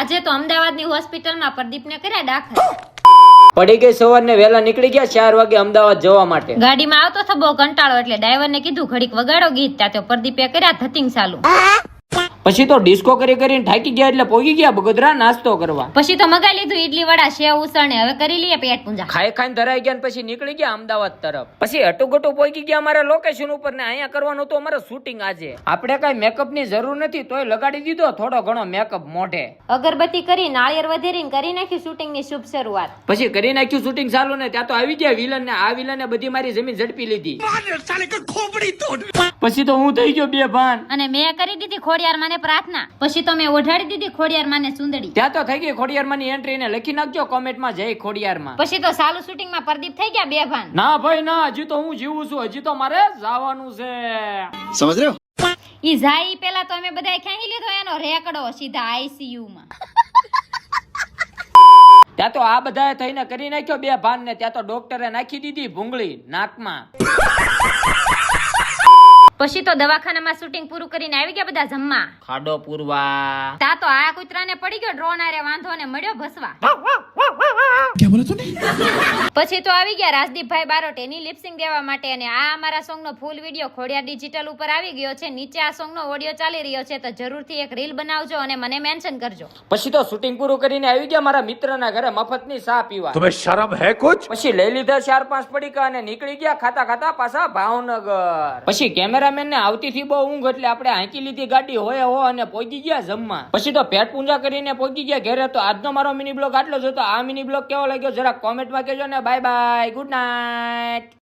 આજે તો અમદાવાદની હોસ્પિટલમાં પ્રદીપને કર્યા દાખલ. પડી ગઈ સવારને વહેલા નીકળી ગયા ચાર વાગે અમદાવાદ જવા માટે. ગાડીમાં આવતો થબો કંટાળો એટલે ડ્રાઈવરને કીધું ઘડીક વગાડો ગીત. ત્યાં તો પ્રદીપે કર્યા ધતિંગ ચાલુ પછી તો ડિસ્કો કરી કરીને થાકી ગયા એટલે પોગી ગયા બગોદરા નાસ્તો કરવા. પછી તો મગાઈ લીધું ઈડલી વડા સેવ ઉસળને હવે કરી લઈએ પેટ પૂંજા. ખાઈ ખાઈને ધરાઈ ગયા ને પછી નીકળી ગયા અમદાવાદ તરફ. પછી અટુગટુ પોગી ગયા અમારા લોકેશન ઉપર ને અહીંયા કરવાનું તો અમારે શૂટિંગ આજે. આપણે કઈ મેકઅપની જરૂર નથી તોય લગાડી દીધો થોડો ઘણો મેકઅપ મોઢે. અગરબત્તી કરી નાળિયેર વધેરીને કરી નાખ્યું શૂટિંગની શુભ શરૂઆત. પછી કરી નાખ્યું શૂટિંગ ચાલુ ને ત્યાં તો આવી ગયા વિલન ને આ વિલને બધી મારી જમીન ઝડપી લીધી. પછી તો હું થઈ ગયો બે ભાન. અને મેં કરી દીધી ખોડિયાર માને પ્રાર્થના. પછી તો મેં ઓઢાડી દીધી ખોડિયાર માને સુંદડી. ત્યાં તો થઈ ગઈ ખોડિયાર માની એન્ટ્રી ને લખી નાખજો કોમેન્ટમાં જય ખોડિયાર માં પછી તો સાલું શૂટિંગમાં પ્રદીપ થઈ ગયા બે ભાન. ના ભાઈ ના હજી તો હું જીવું છું હજી તો મારે જવાનું છે. સમજ રહ્યો? ઈ જાય પેલા તો અમે બધા ખેંચી લીધો એનો રેકડો સીધા આઈસીયુ માં ત્યાં તો આ બધાએ થઈને કરી નાખ્યો બે ભાન ને ત્યાં તો ડોક્ટરે નાખી દીધી ભૂંગળી નાકમાં. પછી તો દવાખાનામાં શૂટિંગ પૂરું કરીને આવી ગયા બધા જમવા. ખાડો પૂરવા. તા તો આ કૂતરાને પડી ગયો ડ્રોન આરે વાંધો ને મળ્યો ભસવા. क्या बोला तूने પછી તો આવી ગયા રાજદીપભાઈ બારોટ એની લિપસિંગ દેવા માટે અને આ અમારા સોંગ નો ફૂલ વિડીયો ખોડિયાર ડિજિટલ ઉપર આવી ગયો છે નીચે આ સોંગ નો ઓડિયો ચાલી રહ્યો છે તો જરૂરથી એક રીલ બનાવજો અને મને મેન્શન કરજો પછી તો શૂટિંગ પૂરું કરીને આવી ગયા મારા મિત્રના ઘરે મફતની ચા પીવા तुम्हें शर्म है कुछ પછી લઈ લીધા ચાર પાંચ પડીકા અને નીકળી ગયા ખાતા ખાતા પાછા ભાવનગર પછી કેમેરામેન ને આવતી થી બહુ ઊંઘ એટલે આપણે હાંકી લીધી ગાડી હોય હો અને પહોંચી ગયા જમવા પછી તો પેટ પૂંજા કરીને પહોંચી ગયા ઘરે તો આજનો મારો મિની બ્લોગ આટલો જ હતો આ મિની બ્લોગ કેવો લાગ્યો જરા કોમેન્ટમાં કહેજો ને. Bye bye good night